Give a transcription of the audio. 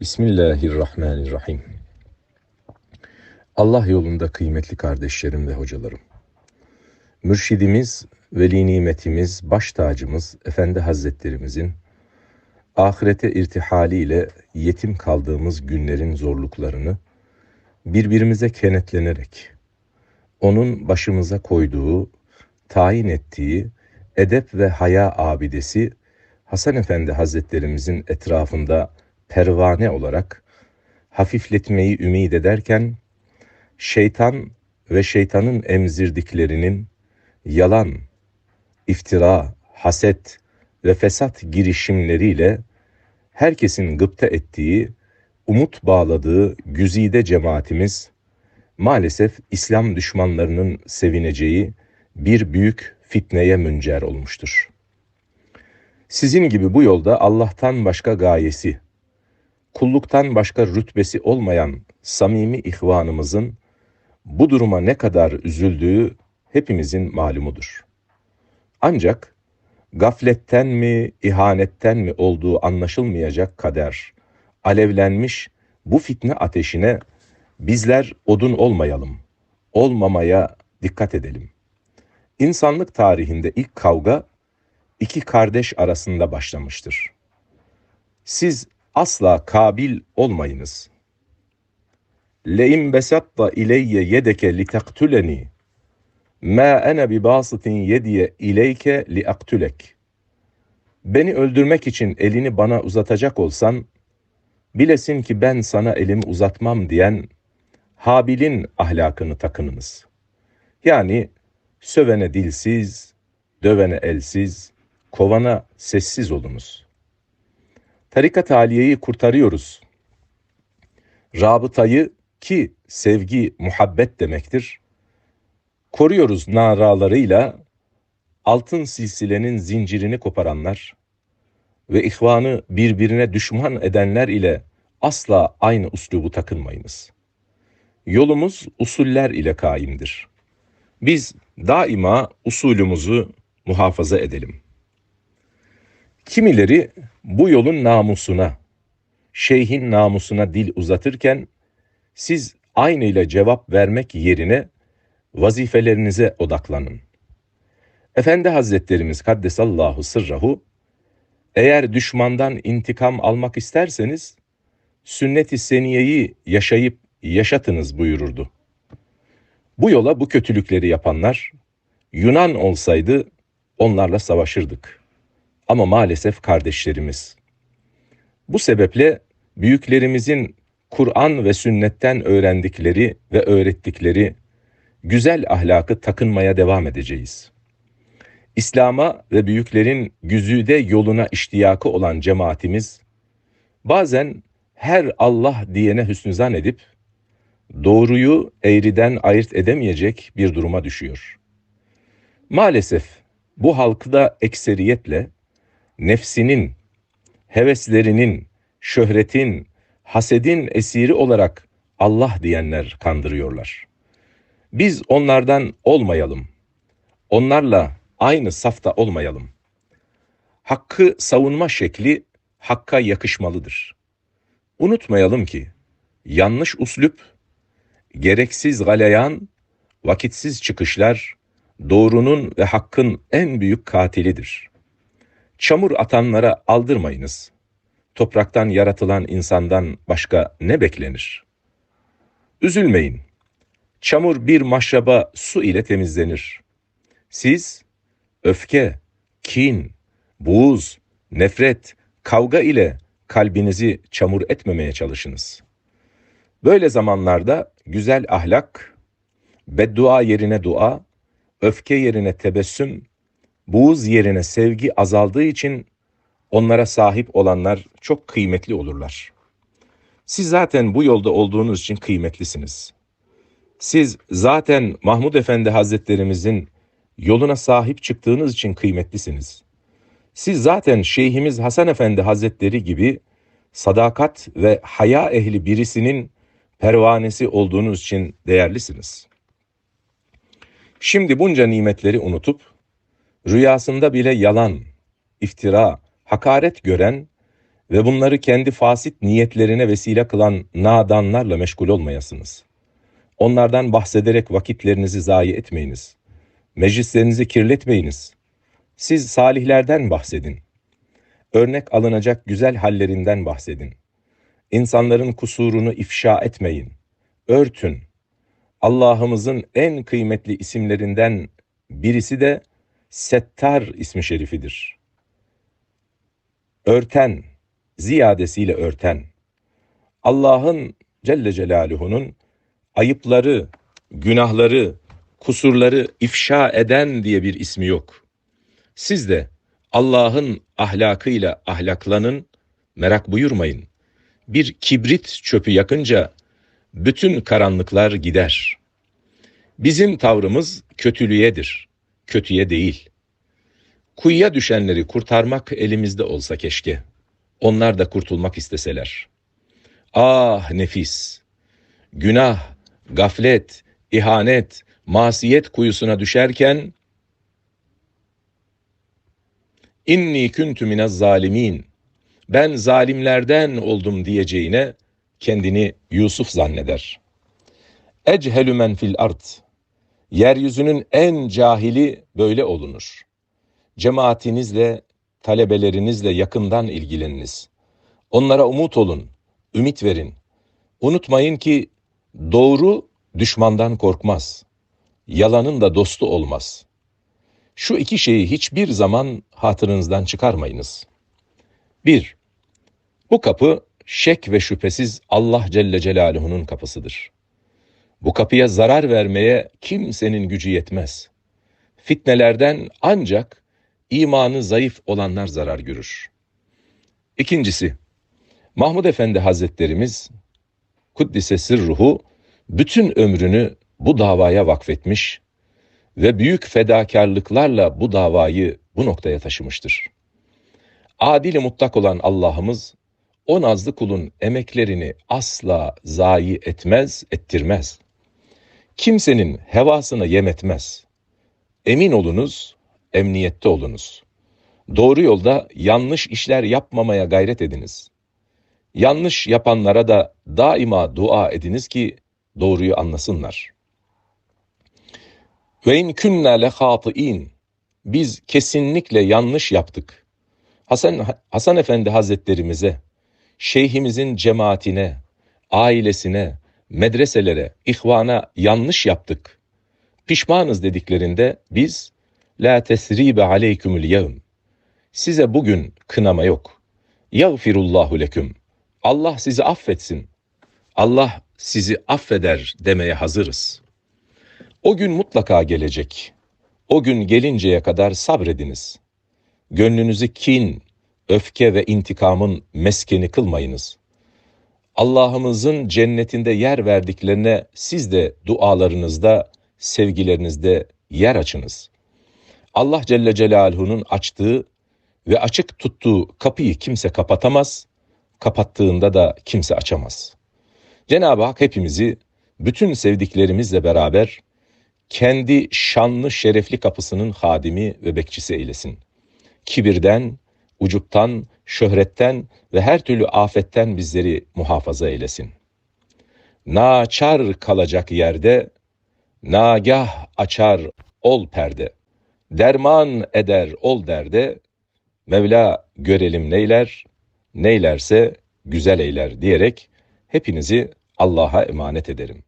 Bismillahirrahmanirrahim. Allah yolunda kıymetli kardeşlerim ve hocalarım. Mürşidimiz, veli nimetimiz, baş tacımız, Efendi Hazretlerimizin ahirete irtihaliyle yetim kaldığımız günlerin zorluklarını birbirimize kenetlenerek, onun başımıza koyduğu, tayin ettiği edep ve haya abidesi Hasan Efendi Hazretlerimizin etrafında pervane olarak hafifletmeyi ümit ederken şeytan ve şeytanın emzirdiklerinin yalan, iftira, haset ve fesat girişimleriyle herkesin gıpta ettiği, umut bağladığı güzide cemaatimiz maalesef İslam düşmanlarının sevineceği bir büyük fitneye müncer olmuştur. Sizin gibi bu yolda Allah'tan başka gayesi, kulluktan başka rütbesi olmayan samimi ihvanımızın bu duruma ne kadar üzüldüğü hepimizin malumudur. Ancak gafletten mi, ihanetten mi olduğu anlaşılmayacak kader, alevlenmiş bu fitne ateşine bizler odun olmayalım, olmamaya dikkat edelim. İnsanlık tarihinde ilk kavga iki kardeş arasında başlamıştır. Siz asla kabil olmayınız. Le'in besatta ileyye yedeke litaktüleni ma ene bi basitin yediye ileyke li aktülek. Beni öldürmek için elini bana uzatacak olsan, bilesin ki ben sana elimi uzatmam diyen Habil'in ahlakını takınınız. Yani sövene dilsiz, dövene elsiz, kovana sessiz olunuz. Tarikat haliyeyi kurtarıyoruz. Rabıtayı ki sevgi, muhabbet demektir. Koruyoruz naralarıyla altın silsilenin zincirini koparanlar ve ihvanı birbirine düşman edenler ile asla aynı uslubu takınmayınız. Yolumuz usuller ile kaimdir. Biz daima usulümüzü muhafaza edelim. Kimileri bu yolun namusuna, şeyhin namusuna dil uzatırken siz aynıyla cevap vermek yerine vazifelerinize odaklanın. Efendi Hazretlerimiz Kaddesallahu sırrahu eğer düşmandan intikam almak isterseniz sünnet-i seniyeyi yaşayıp yaşatınız buyururdu. Bu yola bu kötülükleri yapanlar Yunan olsaydı onlarla savaşırdık. Ama maalesef kardeşlerimiz. Bu sebeple büyüklerimizin Kur'an ve sünnetten öğrendikleri ve öğrettikleri güzel ahlakı takınmaya devam edeceğiz. İslam'a ve büyüklerin güzüde yoluna iştiyakı olan cemaatimiz, bazen her Allah diyene hüsnüzan edip, doğruyu eğriden ayırt edemeyecek bir duruma düşüyor. Maalesef bu halkı da ekseriyetle nefsinin, heveslerinin, şöhretin, hasedin esiri olarak Allah diyenler kandırıyorlar. Biz onlardan olmayalım. Onlarla aynı safta olmayalım. Hakkı savunma şekli hakka yakışmalıdır. Unutmayalım ki yanlış uslup, gereksiz galeyan, vakitsiz çıkışlar doğrunun ve hakkın en büyük katilidir. Çamur atanlara aldırmayınız. Topraktan yaratılan insandan başka ne beklenir? Üzülmeyin. Çamur bir maşraba su ile temizlenir. Siz öfke, kin, buğuz, nefret, kavga ile kalbinizi çamur etmemeye çalışınız. Böyle zamanlarda güzel ahlak, beddua yerine dua, öfke yerine tebessüm, buğuz yerine sevgi azaldığı için onlara sahip olanlar çok kıymetli olurlar. Siz zaten bu yolda olduğunuz için kıymetlisiniz. Siz zaten Mahmud Efendi Hazretlerimizin yoluna sahip çıktığınız için kıymetlisiniz. Siz zaten Şeyhimiz Hasan Efendi Hazretleri gibi sadakat ve haya ehli birisinin pervanesi olduğunuz için değerlisiniz. Şimdi bunca nimetleri unutup, rüyasında bile yalan, iftira, hakaret gören ve bunları kendi fasit niyetlerine vesile kılan nadanlarla meşgul olmayasınız. Onlardan bahsederek vakitlerinizi zayi etmeyiniz. Meclislerinizi kirletmeyiniz. Siz salihlerden bahsedin. Örnek alınacak güzel hallerinden bahsedin. İnsanların kusurunu ifşa etmeyin. Örtün. Allah'ımızın en kıymetli isimlerinden birisi de Settar ismi şerifidir. Örten, ziyadesiyle örten. Allah'ın Celle Celaluhu'nun ayıpları, günahları, kusurları ifşa eden diye bir ismi yok. Siz de Allah'ın ahlakıyla ahlaklanın, merak buyurmayın. Bir kibrit çöpü yakınca bütün karanlıklar gider. Bizim tavrımız kötülüğedir, kötüye değil. Kuyuya düşenleri kurtarmak elimizde olsa keşke. Onlar da kurtulmak isteseler. Ah nefis! Günah, gaflet, ihanet, masiyet kuyusuna düşerken inni küntü minez zalimin ben zalimlerden oldum diyeceğine kendini Yusuf zanneder. Echelü men fil art yeryüzünün en cahili böyle olunur. Cemaatinizle, talebelerinizle yakından ilgileniniz. Onlara umut olun, ümit verin. Unutmayın ki doğru düşmandan korkmaz. Yalanın da dostu olmaz. Şu iki şeyi hiçbir zaman hatırınızdan çıkarmayınız. 1. Bu kapı şek ve şüphesiz Allah Celle Celaluhu'nun kapısıdır. Bu kapıya zarar vermeye kimsenin gücü yetmez. Fitnelerden ancak imanı zayıf olanlar zarar görür. İkincisi, Mahmud Efendi Hazretlerimiz Kuddise sırruhu bütün ömrünü bu davaya vakfetmiş ve büyük fedakarlıklarla bu davayı bu noktaya taşımıştır. Adil mutlak olan Allah'ımız o nazlı kulun emeklerini asla zayi etmez, ettirmez. Kimsenin hevasını yemetmez. Emin olunuz, emniyette olunuz. Doğru yolda yanlış işler yapmamaya gayret ediniz. Yanlış yapanlara da daima dua ediniz ki doğruyu anlasınlar. Ve in künne lehatiin. Biz kesinlikle yanlış yaptık. Hasan, Hasan Efendi Hazretlerimize, şeyhimizin cemaatine, ailesine, medreselere, ihvana yanlış yaptık. Pişmanız dediklerinde biz la tesribe aleykümül yevm. Size bugün kınama yok. Yağfirullahu leküm. Allah sizi affetsin. Allah sizi affeder demeye hazırız. O gün mutlaka gelecek. O gün gelinceye kadar sabrediniz. Gönlünüzü kin, öfke ve intikamın meskeni kılmayınız. Allah'ımızın cennetinde yer verdiklerine siz de dualarınızda, sevgilerinizde yer açınız. Allah Celle Celaluhu'nun açtığı ve açık tuttuğu kapıyı kimse kapatamaz, kapattığında da kimse açamaz. Cenab-ı Hak hepimizi bütün sevdiklerimizle beraber kendi şanlı şerefli kapısının hadimi ve bekçisi eylesin. Kibirden, ucuptan, şöhretten ve her türlü afetten bizleri muhafaza eylesin. Naçar kalacak yerde, nagah açar ol perde, derman eder ol derde, Mevla görelim neyler, neylerse güzel eyler diyerek hepinizi Allah'a emanet ederim.